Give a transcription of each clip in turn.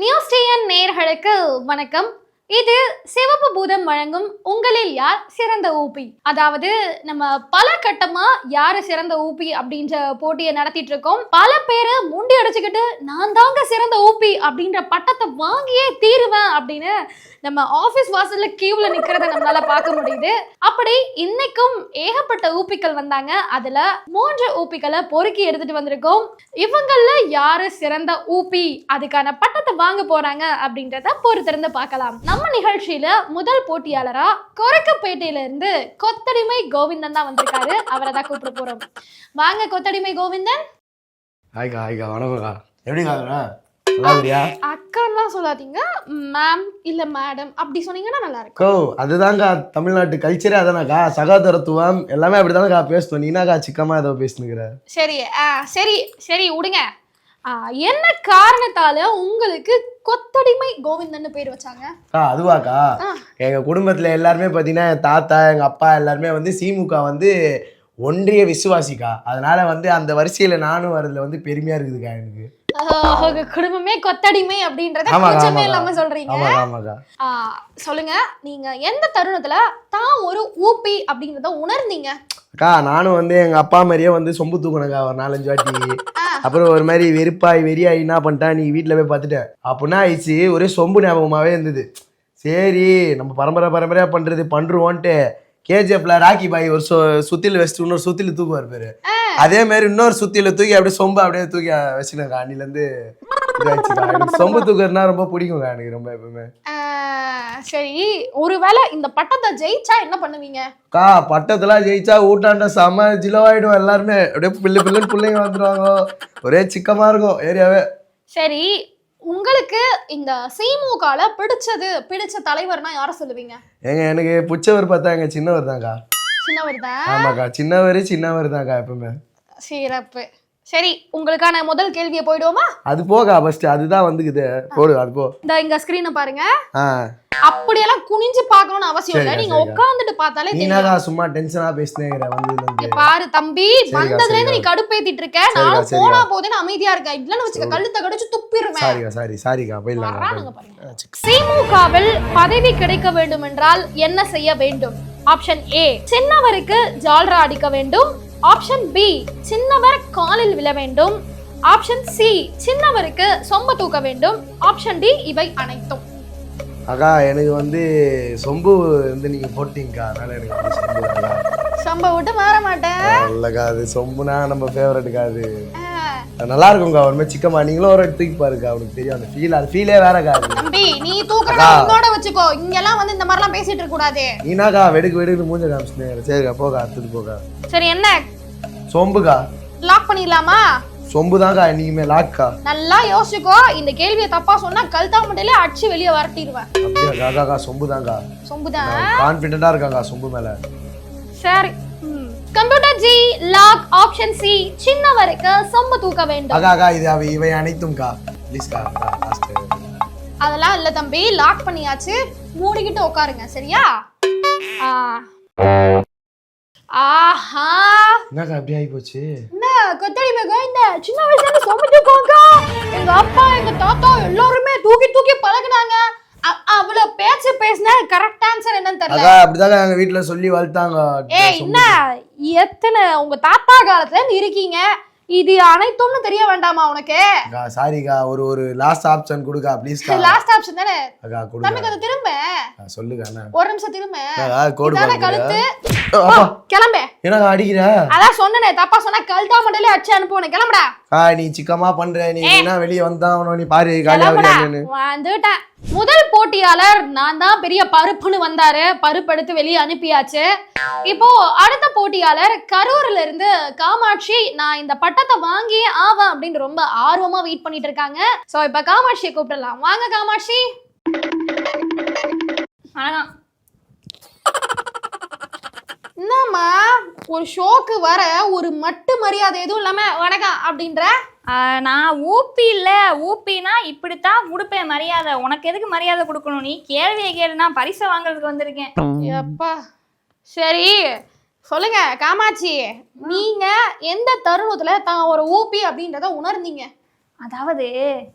News TN நேர்களுக்கு வணக்கம். இது சிவப்பு பூதம் வழங்கும் உங்களில் யார் சிறந்த ஊபி? அதாவது நம்ம பல கட்டமா யாரு சிறந்த ஊபி அப்படின்ற போட்டியை நடத்திட்டு இருக்கோம். பல பேரு முண்டி அடிச்சுக்கிட்டு நான் தாங்க சிறந்த ஊபி அப்படின்ற பட்டத்தை வாங்கியே தீருவேன் அப்படின்னு நம்ம ஆபீஸ் வாசல்ல கியூல நிக்கிறத நம்மளால பார்க்க முடியுது. அப்படி இன்னைக்கும் ஏகப்பட்ட ஊப்பிகள் வந்தாங்க. அதுல மூன்று ஊப்பிகளை பொறுக்கி எடுத்துட்டு வந்திருக்கோம். இவங்கள யாரு சிறந்த ஊபி? அதுக்கான பட்டத்தை வாங்க போறாங்க அப்படின்றத பொறுத்திருந்து பார்க்கலாம். நம்ம நிகழ்ச்சியில முதல் போட்டியாளரா கொரக்கப்பேட்டையில இருந்து கொத்தடிமை கோவிந்தன் தான் வந்திருக்காரு. அவரை தான் கூப்பிட போறோம். வாங்க கொத்தடிமை கோவிந்தன். ஹாய்க்கா ஹாய்க்கா வணக்கம்க்கா எப்படிக்கா அக்கான்லாம் சொல்லாதீங்க. மேம் இல்ல மேடம் அப்படி சொன்னீங்கன்னா நல்லா இருக்கும் கோ அதுதான்க்கா தமிழ்நாட்டு கல்ச்சரே அதானக்கா. சகோதரத்துவம் எல்லாமே அப்படிதானக்கா பேசுவோம் நீனாக்கா சிக்கமா ஏதோ பேசுனுக்கிற? சரி சரி சரி விடுங்க என்ன காரணத்தால உங்களுக்கு கொத்தடிமை கோவிந்தன்னு பேர் வச்சாங்க. அக்கா அதுவாக்கா? ஆ. எங்க குடும்பத்துல எல்லாருமே பாத்தீங்கன்னா என் தாத்தா எங்க அப்பா எல்லாருமே வந்து திமுக வந்து ஒன்றிய விசுவாசிக்கா. அதனால வந்து அந்த வரிசையில நானும் வரதுல வந்து பெருமையா இருக்குதுக்கா எனக்கு. ஆ, உங்க குடும்பமே கொத்தடிமை அப்படின்றத கொஞ்சமே. இல்லாம சொல்றீங்க. ஆ, சொல்லுங்க. நீங்க எந்த தருணத்துல தான் ஒரு ஊபி அப்படிங்கறத உணர்ந்தீங்க? அக்கா நானும் வந்து எங்க அப்பா மாதிரியே வந்து சொம்பு தூக்கணுக்கா ஒரு நாலஞ்சு வாட்டி. அப்புறம் ஒரு மாதிரி வெறுப்பாய் வெறியாய் என்ன பண்ணிட்டேன் நீ வீட்டில் போய் பார்த்துட்டேன். அப்படின்னா ஆயிடுச்சு? ஒரே சொம்பு ஞாபகமாகவே இருந்தது. சரி நம்ம பரம்பரை பரம்பரையாக பண்ணுறது பண்ணுருவோன்ட்டு கேஜிஎஃப்ல ராக்கி பாய் ஒரு சொ சுத்தில வச்சுட்டு இன்னொரு சுத்தில தூக்குவார் பேரு. அதே மாதிரி இன்னொரு சுத்தில தூக்கி அப்படியே சொம்பு அப்படியே தூக்கி வச்சுக்கோங்க. எனக்கு சொம்பு தூக்குறதுனா ரொம்ப பிடிக்குங்க எனக்கு ரொம்ப எப்பவுமே. சரி. ஒருவேளை இந்த பட்டத்தை ஜெயிச்சா என்ன பண்ணுவீங்க? அக்கா பட்டத்தெல்லாம் ஜெயிச்சா ஊட்டாண்ட செம ஜிலவாயிடும் எல்லாருமே. அப்படியே பிள்ளை பிள்ளைன்னு பிள்ளைங்க வந்துருவாங்க. ஒரே சிக்கமா இருக்கும் ஏரியாவே. சரி. உங்களுக்கு இந்த திமுகல பிடிச்சது பிடிச்ச தலைவர்னா யார சொல்லுவீங்க? ஏங்க எனக்கு பிடிச்சவர் பார்த்தா எங்க சின்னவர் தான்க்கா. சின்னவர் தான். ஆமாக்கா சின்னவர் சின்னவர் தான்க்கா எப்பவுமே. சிறப்பு. சரி உங்களுக்கான முதல் கேள்வியை போயிடுவோமா? அது போக்கா ஃபர்ஸ்ட் அதுதான் வந்துக்குது. போடு அது போ. இந்த இங்க ஸ்கிரீனை பாருங்க. அப்படியெல்லாம் குனிஞ்சு பார்க்கணும்னு அவசியம் இல்ல. நீங்க. உட்கார்ந்துட்டு பார்த்தாலே தெரியும். நீனாக்கா சும்மா டென்ஷனா பேசினேங்கிற இருந்து பாரு தம்பி வந்ததுல இருந்து நீ. கடுப்பேத்திட்டு இருக்க. சரிக்கா. போனா போதேன்னு அமைதியா இருக்கேன். இல்லன்னு வச்சுக்க கழுத்தை கடிச்சு துப்பிடுவேன் சாரிக்கா சாரி சாரிக்கா. போயிடலாம். திமுகவில் பதவி கிடைக்க வேண்டும் என்றால் என்ன செய்ய வேண்டும்? ஆப்ஷன் ஏ சின்னவருக்கு ஜால்ரா அடிக்க வேண்டும். ஆப்ஷன் பி சின்னவர் காலில் விழ வேண்டும். ஆப்ஷன் சி சின்னவருக்கு சொம்ப தூக்க வேண்டும். ஆப்ஷன் டி இவை அனைத்தும். அக்கா எனக்கு வந்து சொம்பு வந்து நீங்க போட்டீங்கக்கா. அதனால எனக்கு வந்து சொம்பு. சொம்ப விட்டு மாற மாட்டேன். இல்லக்கா அது சொம்புனா நம்ம ஃபேவரட்டுக்கா அது. நல்லா இருக்கும்க்கா ஒரு மாதிரி சிக்கமா நீங்களும் ஒரு தூக்கி பாருக்கா அவனுக்கு தெரியும். அந்த ஃபீல் அது ஃபீலே வேறக்கா அது. தம்பி நீ தூக்குறதா. உன்னோட வச்சுக்கோ. இங்கெல்லாம் வந்து இந்த மாதிரிலாம் பேசிட்டு இருக்க கூடாது. நீனாக்கா வெடுக்கு வெடுக்கு மூஞ்ச காமிச்சுனேன் சரிக்கா போக்கா அடுத்தது போக்கா சரி என்ன? சொம்புக்கா. லாக் பண்ணிடலாமா? சொம்பு தான்க்கா இனிமே லாக்கா நல்லா யோசிச்சுக்கோ. இந்த கேள்வியை தப்பா சொன்னா கல்தா மண்டையில அடிச்சு வெளியே வரட்டிடுவேன் அப்படியா காக்கா சொம்பு தான்க்கா சொம்புதான் கான்ஃபிடென்ட்டா இருக்காங்க சொம்பு மேல. சரி. Computer ji lock option C சின்னவருக்கு சொம்பு தூக்க வேண்டும். அக்கா அக்கா இது அவ இவை அனைத்தும்க்கா ப்ளீஸ்க்கா லாஸ்ட் அதெல்லாம் இல்ல தம்பி லாக் பண்ணியாச்சு. மூடிக்கிட்டு உட்காருங்க சரியா. ஆஹா. என்னக்கா அப்படி ஆகி போச்சு என்ன கொத்தடி மகன் இந்த சின்ன வயசுல சொம்பு தூக்குவாங்க எங்க அப்பா எங்க தாத்தா எல்லாருமே தூக்கி தூக்கி பழகுனாங்க அ- அவ்வளவு பேச்சு பேசின கரெக்ட் ஆன்சர் என்னன்னு தெரியல. அப்படிதாங்க எங்க வீட்ல சொல்லி வளர்த்தாங்க ஏய் என்ன? எத்தனை உங்க தாத்தா காலத்துல இருந்து இருக்கீங்க? இது அனைத்தும்னு தெரிய வேண்டாமா உனக்கு? அக்கா சாரிக்கா ஒரு ஒரு லாஸ்ட் ஆப்ஷன் கொடுக்கா ப்ளீஸ்க்கா லாஸ்ட் ஆப்ஷன் தானே? அக்கா கொடுங்க. கொஞ்சம் திரும்ப. அக்கா, ஒரு நிமிஷம் திரும்ப. அக்கா, கோடு இதானே பாருங்க. கழுத்து? அப்பா. கிளம்பு. என்னக்கா அடிக்கிற? அதான் சொன்னனே தப்பா சொன்னா கழுத்தா மண்டலே அடிச்சு அனுப்புவனே. கிளம்புடா. அக்கா நீ சிக்கமா பண்ற. நீ என்ன வெளியே வந்தா நீ பாரு காலியா கிளம்புடா. வந்துட்டேன். முதல் போட்டியாளர் நான் தான் பெரிய பருப்புன்னு வந்தாரு. பருப்பு எடுத்து வெளியே அனுப்பியாச்சு. இப்போ அடுத்த போட்டியாளர் கரூர்ல இருந்து காமாட்சி நான் இந்த பட்டத்தை வாங்கி ஆவேன் அப்படின்னு ரொம்ப ஆர்வமா வெயிட் பண்ணிட்டு இருக்காங்க. சோ இப்ப காமாட்சியை கூப்பிடலாம். வாங்க காமாட்சி. வணக்கம். என்னம்மா? ஒரு ஷோக்கு வர ஒரு மட்டு மரியாதை எதுவும் இல்லாம வணக்கம் அப்படின்ற? நான் ஊப்பி இல்ல. ஊப்பினா இப்படித்தான் கொடுப்பேன் மரியாதை. உனக்கு எதுக்கு மரியாதை கொடுக்கணும்? நீ கேள்வியை கேளு. நான் பரிசை வாங்குறதுக்கு வந்திருக்கேன். எப்பா. சரி சொல்லுங்க காமாட்சி. நீங்க எந்த தருணத்துல தான் ஒரு ஊபி அப்படின்றத உணர்ந்தீங்க? அதாவது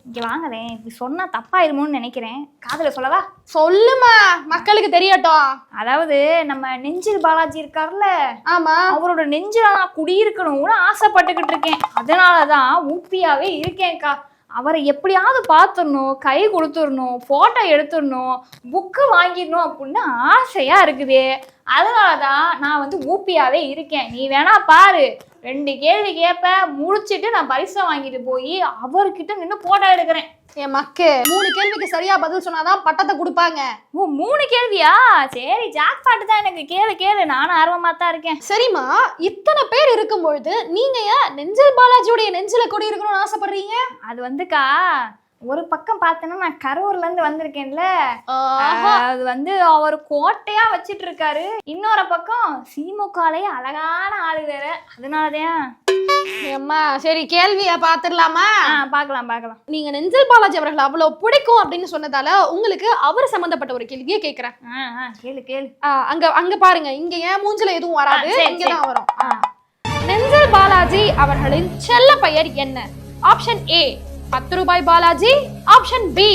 இங்க வாங்களேன் இப்படி சொன்னா தப்பாயிருமோன்னு நினைக்கிறேன். காதுல சொல்லவா? சொல்லுமா மக்களுக்கு தெரியட்டும். அதாவது நம்ம நெஞ்சில் பாலாஜி இருக்கார்ல ஆமா. அவரோட நெஞ்சில நான் குடியிருக்கணும்னு ஆசைப்பட்டுக்கிட்டு இருக்கேன். அதனாலதான் ஊப்பியாவே இருக்கேன்க்கா. அவரை எப்படியாவது பார்த்துடணும் கை கொடுத்துடணும் ஃபோட்டோ எடுத்துடணும் புக்கு வாங்கிடணும் அப்படின்னு ஆசையாக இருக்குது. அதனாலதான் நான் வந்து ஊப்பியாகவே இருக்கேன். நீ வேணா பாரு. ரெண்டு கேள்வி கேட்ப முடிச்சுட்டு நான் பரிசை வாங்கிட்டு போய் அவர்கிட்ட நின்று ஃபோட்டோ எடுக்கிறேன். என் மக்கு மூணு கேள்விக்கு சரியா பதில் சொன்னாதான் பட்டத்தை கொடுப்பாங்க. ஓ மூணு கேள்வியா? சரி ஜாக் பாட்டு தான் எனக்கு. கேளு கேளு. நானும் ஆர்வமா தான் இருக்கேன். சரிம்மா இத்தனை பேர் இருக்கும் பொழுது நீங்க ஏன் நெஞ்சில் பாலாஜியுடைய நெஞ்சில குடி இருக்கணும்னு ஆசைப்படுறீங்க? அது வந்துக்கா ஒரு பக்கம் பார்த்தேன்னா நான் கரூர்ல இருந்து வந்திருக்கேன்ல. ஆஹா. அது வந்து அவர் கோட்டையா வச்சிட்டு இருக்காரு. இன்னொரு பக்கம் திமுகலயே அழகான ஆளு வேற. அதனாலதான் அம்மா சரி கேள்விய பாத்துடலாமா ஆ பார்க்கலாம் பார்க்கலாம். நீங்க நெஞ்சில் பாலாஜி அவர்கள் அவ்வளவு பிடிக்கும் அப்படின்னு சொன்னதால உங்களுக்கு அவர் சம்பந்தப்பட்ட ஒரு கேள்வியே கேக்குறேன். கேளு கேளு. அங்க அங்க பாருங்க. இங்க ஏன் மூஞ்சில எதுவும் வராது. இங்கதான் வரும். நெஞ்சில் பாலாஜி அவர்களின் செல்ல பெயர் என்ன? ஆப்ஷன் ஏ பத்து ரூபாய் பாலாஜி. ஆப்ஷன் பி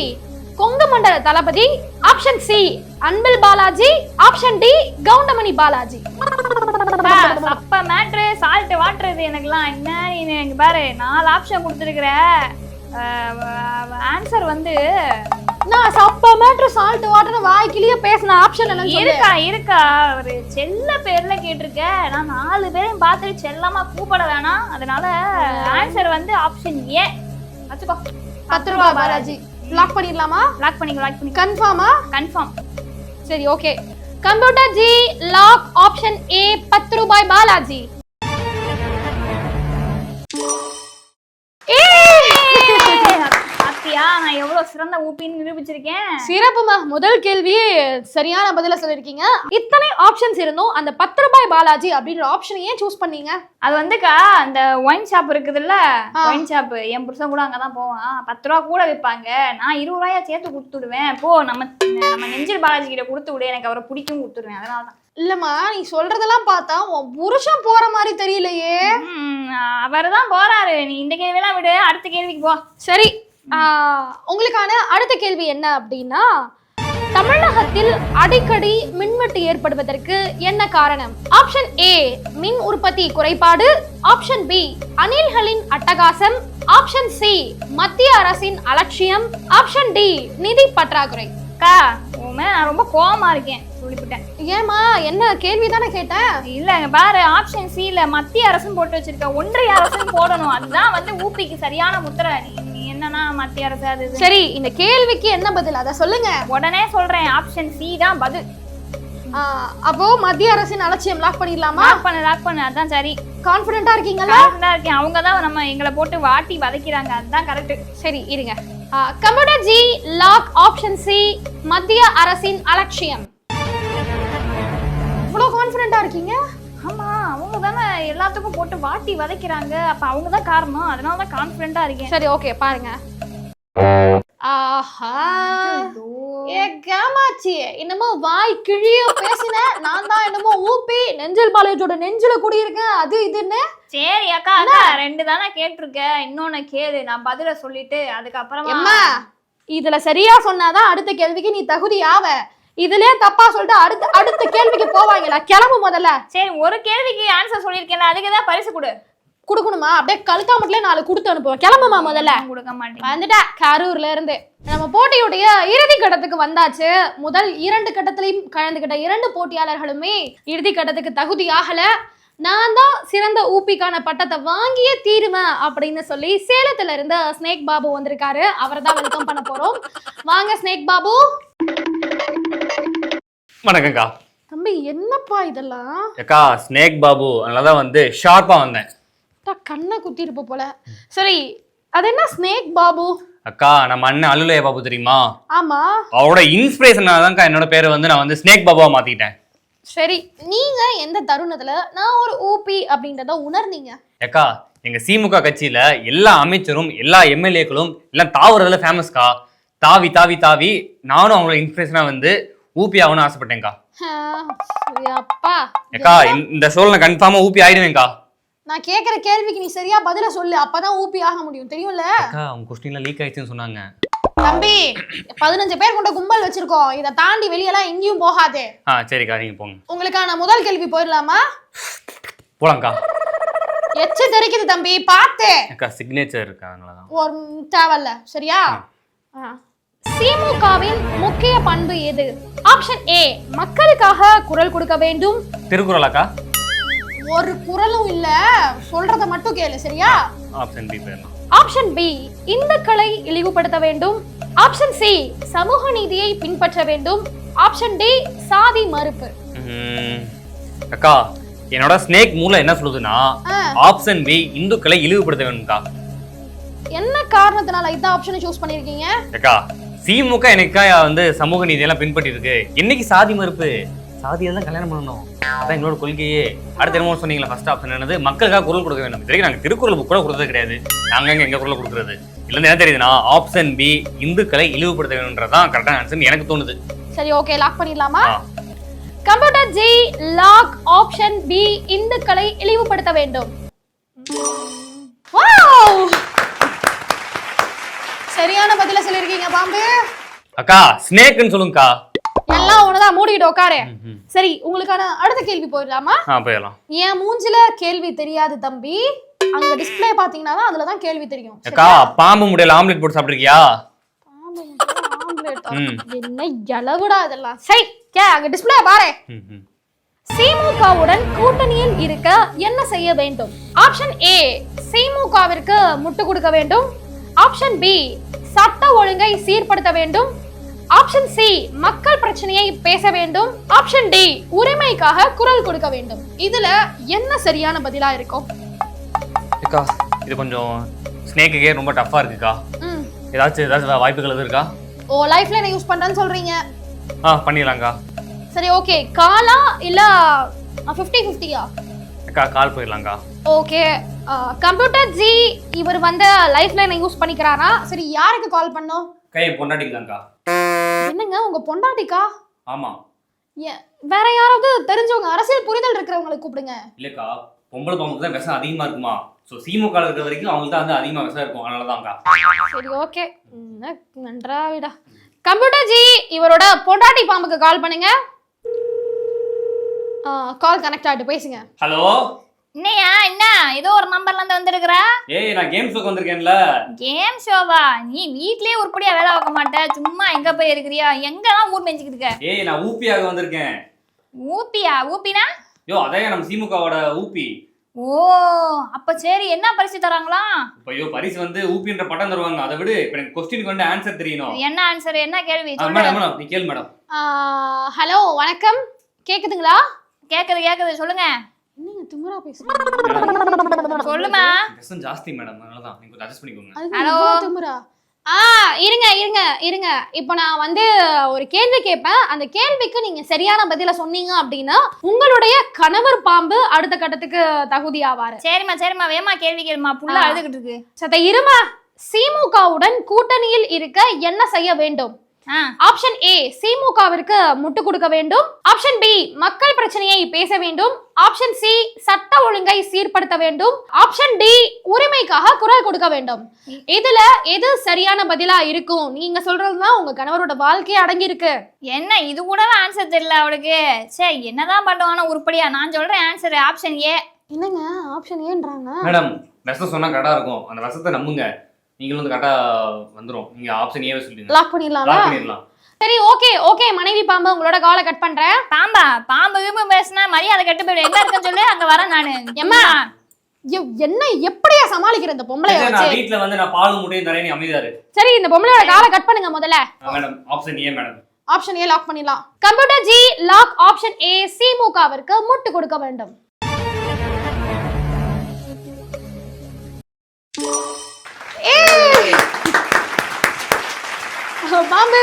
கொங்கு மண்டல தளபதி option C Anbil Balaji option D Goundamani Balaji. அப்பா, மேட்ரு சால்ட் வாட்டர் இது எனக்குலாம் என்ன? நீ எனக்கு பாரு நாலு ஆப்ஷன் கொடுத்துருக்குற. ஆன்சர் வந்து நான் சப்ப மேட்ரு சால்ட் வாட்டர் வாய்க்கிலேயே பேசின ஆப்ஷன் எல்லாம் இருக்கா இருக்கா. ஒரு செல்ல பேர்ல கேட்டிருக்க. நான் நாலு பேரையும் பார்த்துட்டு செல்லமா கூப்பிட வேணாம். அதனால ஆன்சர் வந்து ஆப்ஷன் ஏ வச்சுக்கோ. பத்து ரூபாய் பாலாஜி. லாக் பண்ணிடலாமா? லாக் பண்ணிக்கோ லாக் பண்ணிக்கோ. கன்ஃபார்மா கன்ஃபார்ம் சரி okay computer ji lock option A பத்து ரூபாய் பாலாஜி. பாத்தியா நான் எவ்வளவு சிறந்த ஊப்பின்னு நிரூபிச்சிருக்கேன். சிறப்புமா? முதல் கேள்வியே சரியான பதில சொல்லிருக்கீங்க. இத்தனை ஆப்ஷன்ஸ் இருந்தும் அந்த பத்து ரூபாய் பாலாஜி அப்படின்ற ஆப்ஷனை ஏன் சூஸ் பண்ணீங்க? அது வந்துக்கா அந்த ஒயின் ஷாப் இருக்குதுல்ல. ஒயின் ஷாப் என் புருஷன் கூட அங்கதான் போவான். பத்து ரூபா கூட விற்பாங்க நான் இருபது ரூபாயா சேர்த்து கொடுத்துடுவேன். போ நம்ம நம்ம நெஞ்சில் பாலாஜி கிட்ட கொடுத்து விடு. எனக்கு அவரை பிடிக்கும் கொடுத்துடுவேன். அதனால தான் இல்லம்மா நீ சொல்றதெல்லாம் பார்த்தா உன் புருஷன் போற மாதிரி தெரியலையே. அவர் தான் போறாரு. நீ இந்த கேள்வியெல்லாம் விடு. அடுத்த கேள்விக்கு போ. சரி. உங்களுக்கான அடுத்த கேள்வி என்ன அப்படின்னா தமிழகத்தில் அடிக்கடி மின்வெட்டு ஏற்படுவதற்கு என்ன காரணம்? ஆப்ஷன் ஏ மின் உற்பத்தி குறைபாடு. ஆப்ஷன் பி அணில்களின் அட்டகாசம். ஆப்ஷன் சி மத்திய அரசின் அலட்சியம். ஆப்ஷன் டி நிதி பற்றாக்குறை. அக்கா உண்மை நான் ரொம்ப கோவமா இருக்கேன். சொல்லிவிட்டேன் ஏமா என்ன கேள்வி தானே கேட்டேன்? இல்ல பாரு ஆப்ஷன் சில மத்திய அரசும் போட்டு வச்சிருக்க ஒன்றிய அரசும் போடணும். அதுதான் வந்து ஊப்பிக்கு சரியான முத்திரை. என்னன்னா மத்திய அரசு அது. சரி இந்த கேள்விக்கு என்ன பதில்? அதை சொல்லுங்க. உடனே சொல்றேன் ஆப்ஷன் சி தான் பதில். ஆஹ், அப்போ மத்திய அரசின் அலட்சியம் லாக் பண்ணிடலாமா? லாக் பண்ணு லாக் பண்ணு அதான் சரி. கான்பிடண்டா இருக்கீங்களா? கரெக்டா இருக்கேன். அவங்க தான் நம்ம எங்களை போட்டு வாட்டி வதைக்கிறாங்க. அதுதான் கரெக்ட் சரி இருங்க. Computer ji lock option C மத்திய அரசின் அலட்சியம். இவ்வளோ கான்ஃபிடண்டா இருக்கீங்க? தானே எல்லாத்துக்கும் போட்டு வாட்டி வதைக்கிறாங்க. அப்ப அவங்க தான் காரணம். அதனால தான் கான்பிடண்டா இருக்கேன். சரி ஓகே பாருங்க. ஆஹா. ஏ கேமாச்சி என்னமோ வாய் கிழியோ பேசின. நான் தான் என்னமோ ஊப்பி நெஞ்சல் பாலாஜோட நெஞ்சில குடியிருக்கேன். அது இதுன்னு. சரி அக்கா அக்கா ரெண்டு தானே கேட்டிருக்க. இன்னொன்னு கேளு. நான் பதில சொல்லிட்டு அதுக்கப்புறமா இதுல சரியா சொன்னாதான் அடுத்த கேள்விக்கு நீ தகுதி ஆவ இதுலயே தப்பா சொல்லிட்டு அடுத்த அடுத்த கேள்விக்கு போவாங்களா கிளம்பு முதல்ல. சரி ஒரு கேள்விக்கு ஆன்சர் சொல்லியிருக்கேன் அதுக்கு தான் பரிசு கொடு. கொடுக்கணுமா? அப்படியே கழுக்காமட்டிலே நாலு கொடுத்து அனுப்புவேன். கிளம்புமா முதல்ல? நான் கொடுக்க மாட்டேன். வந்துட்டா கரூர்ல இருந்து. நம்ம போட்டியுடைய இறுதி கட்டத்துக்கு வந்தாச்சு. முதல் இரண்டு கட்டத்திலையும் கலந்துகிட்ட இரண்டு போட்டியாளர்களுமே இறுதி கட்டத்துக்கு தகுதி ஆகல. நான் தான் சிறந்த ஊப்பிக்கான பட்டத்தை வாங்கியே தீருவேன் அப்படின்னு சொல்லி சேலத்துல இருந்து ஸ்னேக் பாபு வந்திருக்காரு. அவரை தான் வெல்கம் பண்ண போறோம். வாங்க ஸ்னேக் பாபு. வணக்கம்க்கா. தம்பி என்னப்பா இதெல்லாம்? அக்கா ஸ்னேக் பாபு அதனால தான் வந்து ஷார்ப்பாக வந்தேன். தா, கண்ணை குத்திருப்ப போல. சரி அது என்ன ஸ்னேக் பாபு? அக்கா நம்ம அண்ணன் அலுலைய பாபு தெரியுமா? ஆமா. அவரோட இன்ஸ்பிரேஷனால தான்க்கா என்னோட பேரை வந்து நான் வந்து ஸ்னேக் பாபுவா மாத்திட்டேன் சரி நீங்க எந்த தருணத்துல நான் ஒரு ஊபி அப்படின்றத உணர்ந்தீங்க? அக்கா எங்க திமுக கட்சியில எல்லா அமைச்சரும் எல்லா எம்எல்ஏக்களும் எல்லாம் தாவுறதுல ஃபேமஸ்க்கா தாவி தாவி தாவி நானும் அவங்களோட இன்ஸ்பிரேஷனா வந்து ஊபி ஆகணும்னு ஆசைப்பட்டேன்க்கா அப்பா. அக்கா இந்த- இந்த சோழனை கன்ஃபார்மா ஊபி ஆயிடுவேன்க்கா நான் கேக்குற கேள்விக்கு நீ சரியா பதில சொல்லு அப்பதான் ஊப்பி ஆக முடியும். தெரியும்ல? அக்கா உங்க கொஸ்டின்ல லீக் ஆயிடுச்சுன்னு சொன்னாங்க. தம்பி பதினஞ்சு பேர் கொண்ட கும்பல் வச்சிருக்கோம். இதை தாண்டி வெளியெல்லாம் எங்கேயும் போகாதே. ஆ சரிக்கா நீங்க போங்க. உங்களுக்கான முதல் கேள்வி போயிடலாமா? போலாம்க்கா. எச்சு தெரிக்குது தம்பி பார்த்து அக்கா சிக்னேச்சர் இருக்கா அதனாலதான். ஒரு தேவையில்ல சரியா? ஆ. திமுகவின் முக்கிய பண்பு எது? ஆப்ஷன் ஏ மக்களுக்காக குரல் கொடுக்க வேண்டும். திருக்குறள் அக்கா. ஒரு குரலும் இல்ல சொல்றத மட்டும் கேளு சரியா? ஆப்ஷன் பி போயிடலாம் ஆப்ஷன் பி இந்துக்களை இழிவுபடுத்த வேண்டும். ஆப்ஷன் சி சமூக நீதியை பின்பற்ற வேண்டும். ஆப்ஷன் டி சாதி மறுப்பு. ம், அக்கா என்னோட ஸ்னேக் மூலம் என்ன சொல்லுதுன்னா ஆ. ஆப்ஷன் பி இந்துக்களை இழிவுபடுத்த வேணும்க்கா. என்ன காரணத்தினால இந்த ஆப்ஷனை சூஸ் பண்ணிருக்கீங்க? அக்கா திமுக எனக்கா வந்து சமூக நீதியெல்லாம் பின்பற்றி இருக்கு என்னைக்கு சாதி மறுப்பு? சாதியை தான் கல்யாணம் பண்ணணும். அதான் எங்களோட கொள்கையே. அடுத்த என்னமோ சொன்னீங்களா ஃபர்ஸ்ட் ஆப்ஷன் என்னது? மக்களுக்காக குரல் கொடுக்க வேண்டும். இது வரைக்கும் நாங்கள் திருக்குறள் புக் கூட கொடுத்தது கிடையாது. நாங்க எங்க எங்க குரல் கொடுக்குறது? இதுல என்ன தெரியுதுன்னா ஆப்ஷன் பி இந்துக்களை இழிவுபடுத்த வேணும்ன்றதான் கரெக்டான ஆன்சர் எனக்கு தோணுது. சரி ஓகே லாக் பண்ணிடலாமா. Computer ji lock option B இந்துக்களை இழிவுபடுத்த வேண்டும். Wow! சரியான பதில சொல்லிருக்கீங்க பாம்பு. அக்கா ஸ்னேக்னு சொல்லுங்கக்கா. எல்லாம் உனதான் மூடிக்கிட்டு உட்காரு. சரி உங்களுக்கான அடுத்த கேள்வி போயிடலாமா? ஆ போயிடலாம். என் மூஞ்சில கேள்வி தெரியாது தம்பி. அங்க டிஸ்ப்ளே பாத்தீங்கன்னா அதுல தான் கேள்வி தெரியும். அக்கா பாம்பு முடியல ஆம்லெட் போட்டு? ம். என்ன இளவுடா இதெல்லாம்? சரி கே அங்க டிஸ்ப்ளே பாரு. திமுகவுடன் கூட்டணியில் இருக்க என்ன செய்ய வேண்டும்? ஆப்ஷன் ஏ திமுகவிற்கு முட்டு கொடுக்க வேண்டும். ஆப்ஷன் பி சட்ட ஒழுங்கை சீர்படுத்த வேண்டும். ஆப்ஷன் சி மக்கள் பிரச்சனையை பேச வேண்டும். ஆப்ஷன் டி உரிமைக்காக குரல் கொடுக்க வேண்டும். இதுல என்ன சரியான பதிலா இருக்கும் அக்கா இது கொஞ்சம் ஸ்னேக்குக்கே ரொம்ப டஃப்பா இருக்குக்கா. ஏதாச்சும் ஏதாச்சும் வாய்ப்புகள் எதுவும் இருக்கா? ஓ லைஃப்ல என்ன யூஸ் பண்றேன்னு சொல்றீங்க? ஆ பண்ணிடலாங்க்கா சரி ஓகே காலா இல்ல ஃபிஃப்டி ஃபிஃப்டியா அக்கா கால் போயிடலாங்க்கா ஓகே கம்ப்யூட்டர் ஜி இவர் வந்து லைஃப் லைனை யூஸ் பண்ணிக்கிறாரா? சரி யாருக்கு கால் பண்ணோம்? கை பொண்டாட்டிக்கலாங்க்கா என்னங்க உங்க பொண்டாட்டிக்கா? ஆமா. ஏ- வேற யாராவது தெரிஞ்சவங்க அரசியல் புரிதல் இருக்கிறவங்களை கூப்பிடுங்க. இல்லக்கா பொம்பளை பாம்புக்கு தான் விஷம் அதிகமா இருக்குமா? ஸோ திமுக இருக்கிற வரைக்கும் அவங்களுக்கு தான் வந்து அதிகமா விஷம் இருக்கும். அதனால தான்க்கா சரி ஓகே நன்றா விடா கம்ப்யூட்டர் ஜி இவரோட பொண்டாட்டி பாம்புக்கு கால் பண்ணுங்க. கால் கனெக்ட் ஆகிட்டு பேசுங்க. ஹலோ? என்னையா என்ன? ஏதோ ஒரு நம்பர்ல இருந்து வந்திருக்கிற? ஏய் நான் கேம் ஷோக்கு வந்திருக்கேன்ல. கேம் ஷோவா நீ வீட்லயே உருப்படியா வேலை பார்க்க மாட்ட. சும்மா எங்க போய் இருக்கிறியா? எங்கதான் ஊர் மெஞ்சுக்கிட்டு இருக்க? ஏய் நான் ஊப்பியாக வந்திருக்கேன். ஊப்பியா? ஊப்பினா? யோ அதான் நம்ம திமுகவோட ஊப்பி? ஓ அப்ப சரி என்ன பரிசு தராங்களா? இப்போ ஐயோ பரிசு வந்து ஊப்பின்ற பட்டம் தருவாங்க. அதை விடு. இப்போ எனக்கு கொஸ்டினுக்கு வந்து ஆன்சர் தெரியணும். என்ன ஆன்சர் என்ன கேள்வி? மேடம் மேடம் நீ கேளு மேடம். ஹலோ வணக்கம். கேக்குதுங்களா? கேக்குது கேக்குது சொல்லுங்க. என்னங்க திமிரா பேசுறீங்க? சொல்லுமா. விஷம் ஜாஸ்தி மேடம் அதனால தான் நீங்க கொஞ்சம் அட்ஜஸ்ட் பண்ணிக்கோங்க. அதுக்கு Hello? இவ்வளவு திமிரா? ஆ இருங்க இருங்க இருங்க. இப்போ நான் வந்து ஒரு கேள்வி கேட்பேன். அந்த கேள்விக்கு நீங்க சரியான பதில சொன்னீங்க அப்படின்னா உங்களுடைய கணவர் பாம்பு அடுத்த கட்டத்துக்கு தகுதி ஆவாரு. சரிம்மா சரிம்மா. வேமா கேள்வி கேளுமா புள்ள. அழுதுகிட்டு இருக்கு. சத்த இருமா திமுகவுடன் கூட்டணியில் இருக்க என்ன செய்ய வேண்டும்? ஆப்ஷன் ஏ திமுகவிற்கு முட்டு கொடுக்க வேண்டும். ஆப்ஷன் பி மக்கள் பிரச்சனையை பேச வேண்டும். ஆப்ஷன் சி சட்ட ஒழுங்கை சீர்படுத்த வேண்டும். ஆப்ஷன் டி உரிமைக்காக குரல் கொடுக்க வேண்டும். இதுல எது சரியான பதிலா இருக்கும்? நீங்க சொல்றதுதான் உங்க கணவரோட வாழ்க்கையே அடங்கி இருக்கு என்ன இது கூட ஆன்சர் தெரியல அவளுக்கு? சே என்னதான் பண்ணுவானா உருப்படியா? நான் சொல்றேன் ஆன்சர் ஆப்ஷன் ஏ என்னங்க? ஆப்ஷன் ஏன்றாங்க மேடம் விஷம் சொன்னா கரெக்டா இருக்கும். அந்த விஷத்தை நம்புங்க. நீங்களும் வந்து கரெக்டா வந்துரும். நீங்க ஆப்ஷன் ஏவே சொல்லுங்க லாக் பண்ணிடலாமா லாக் பண்ணிடலாம். சரி ஓகே ஓகே மனைவி பாம்பு உங்களோட காலை கட் பண்றேன். பாம்பா பாம்பு கீம்பு பேசினா மரியாதை கெட்டு போயிடும். எங்க இருக்குன்னு சொல்லு அங்க வரேன் நானு. எம்மா. என்ன எப்படியா சமாளிக்கிற இந்த வச்சு நான் வீட்ல வந்து நான் பாலும் முட்டையும் தரேன் நீ அமைதியாரு சரி இந்த பொம்பளையோட காலை கட் பண்ணுங்க முதல்ல. Madam option A madam. Option A lock பண்ணிடலாம். Computer ji lock option A திமுகவிற்கு முட்டு கொடுக்க வேண்டும் ஏய்! பாம்பு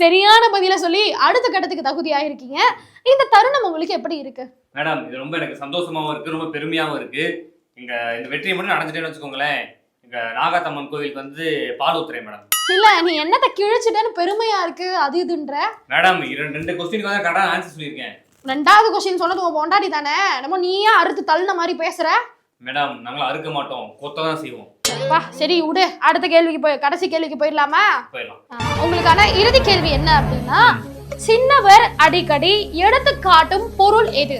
சரியான பதில சொல்லி அடுத்த கட்டத்துக்கு தகுதியாக இருக்கீங்க இந்த தருணம் உங்களுக்கு எப்படி இருக்கு? மேடம் இது ரொம்ப எனக்கு சந்தோஷமாவும் இருக்கு ரொம்ப பெருமையாவும் இருக்கு. இங்க இந்த வெற்றியை மட்டும் அடைஞ்சிட்டேன்னு வச்சுக்கோங்களேன். இங்க நாகாத்தம்மன் கோவிலுக்கு வந்து பால் ஊத்துறேன் மேடம். இல்ல நீ என்னத்தை கிழிச்சிட்டேன்னு பெருமையா இருக்கு அது இதுன்ற? மேடம் இரண்டு ரெண்டு கொஸ்டினுக்கு வந்து கரெக்டாக ஆன்சர் சொல்லியிருக்கேன். ரெண்டாவது கொஸ்டின் சொன்னது உன் பொண்டாட்டி தானே? நம்ம நீயே அறுத்து தள்ளின மாதிரி பேசுற? மேடம் நாங்களும் அறுக்க மாட்டோம். கொத்த தான் செய்வோம். பா சரி விடு. அடுத்த கேள்விக்கு போய் கடைசி கேள்விக்கு போயிடலாமா? உங்களுக்கான இறுதி கேள்வி என்ன அப்படின்னா சின்னவர் அடிக்கடி எடுத்து காட்டும் பொருள் எது?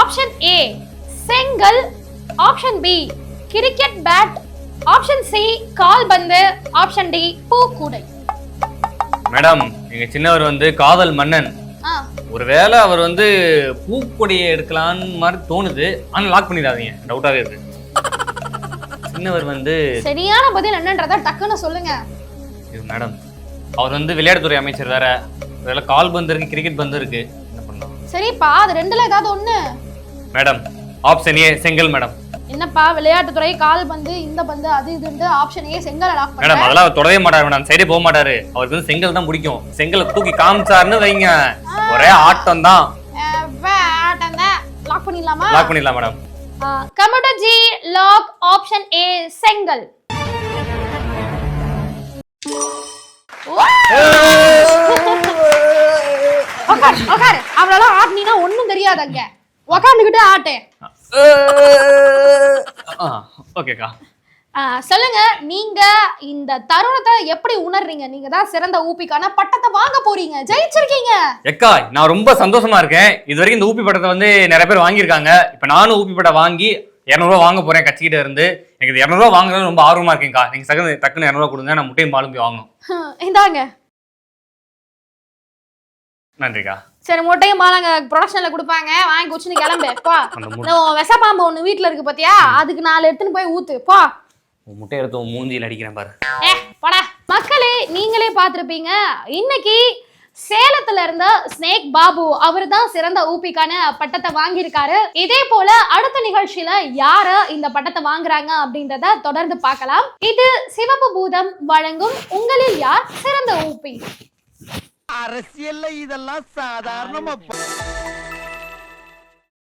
ஆப்ஷன் ஏ செங்கல். Option B cricket bat option C கால்பந்து. ஆப்ஷன் டி பூக்கூடை. மேடம் எங்க சின்னவர் வந்து காதல் மன்னன். ஒருவேளை அவர் வந்து பூக்கொடியை எடுக்கலான்னு மாதிரி தோணுது. ஆனா லாக் பண்ணிடாதீங்க டவுட்டாவே இருக்கு. சின்னவர் வந்து சரியான பதில் என்னன்றத டக்குன்னு சொல்லுங்க. இது மேடம் அவர் வந்து விளையாட்டுத்துறை அமைச்சர் வேற. ஒருவேளை கால் பந்து இருக்கு கிரிக்கெட் பந்து இருக்கு. என்ன பண்ணலாம்? சரிப்பா அது ரெண்டுல ஏதாவது ஒண்ணு? மேடம் ஆப்ஷன் ஏ செங்கல் மேடம். என்னப்பா விளையாட்டுத்துறை கால் பந்து இந்த பந்து அது இதுன்ட்டு ஆப்ஷன் ஏ செங்கலை லாக் மேடம் பண்ண அதெல்லாம் அவர் தொடவே மாட்டார் மேடம். சைடே போக மாட்டாரு. அவருக்கு வந்து செங்கல் தான் பிடிக்கும். செங்கலை தூக்கி காமிச்சாருன்னு வைங்க. ஒரே ஆட்டம் தான் லாக் பண்ணிடலாமா? லாக் பண்ணிடலாம் madam. Computer ji lock option A செங்கல். உக்கார் உக்கார். அவளால ஆட்டினா ஒண்ணும் தெரியாது அங்க உக்காந்துக்கிட்டு ஆட்டேன் ஓகேக்கா. சொல்லுங்க. நீங்க இந்த தருணத்தை எப்படி உணர்றீங்க? நீங்க தான் சிறந்த ஊப்பிக்கான பட்டத்தை வாங்க போறீங்க. ஜெயிச்சிருக்கீங்க. எக்கா நான் ரொம்ப சந்தோஷமா இருக்கேன். இது வரைக்கும் இந்த ஊப்பி படத்தை வந்து நிறைய பேர் வாங்கியிருக்காங்க. இப்போ நானும் ஊப்பி படம் வாங்கி இரநூறுவா வாங்க போறேன் கட்சிக்கிட்ட இருந்து. எனக்கு இது இரநூறுவா வாங்குறது ரொம்ப ஆர்வமா இருக்கேன்க்கா. நீங்க சகந்து டக்குன்னு இரநூறுவா கொடுங்க. நான் முட்டையும் பாலும் போய் வாங்கணும். இந்தாங்க. நன்றிக்கா. சரி முட்டையும் மாலாங்க ப்ரொடக்ஷன்ல கொடுப்பாங்க. வாங்கி குடிச்சுன்னு கிளம்பு. போ. இந்த உன் விஷப்பாம்பு ஒண்ணு வீட்ல இருக்கு பாத்தியா? அதுக்கு நாலு எடுத்துன்னு போய் ஊத்து. போ. முட்டை எடுத்து உன் மூஞ்சியில் அடிக்கிறேன் பாரு. ஏ போடா. மக்களே நீங்களே பார்த்திருப்பீங்க. இன்னைக்கு சேலத்துல இருந்த ஸ்னேக் பாபு அவர் தான் சிறந்த ஊபிக்கான பட்டத்தை வாங்கியிருக்காரு. இதே போல அடுத்த நிகழ்ச்சியில யார இந்த பட்டத்தை வாங்குறாங்க அப்படின்றத தொடர்ந்து பார்க்கலாம். இது சிவப்பு பூதம் வழங்கும் உங்களில் யார் சிறந்த ஊபி? அரசியல்ல இதெல்லாம் சாதாரணமா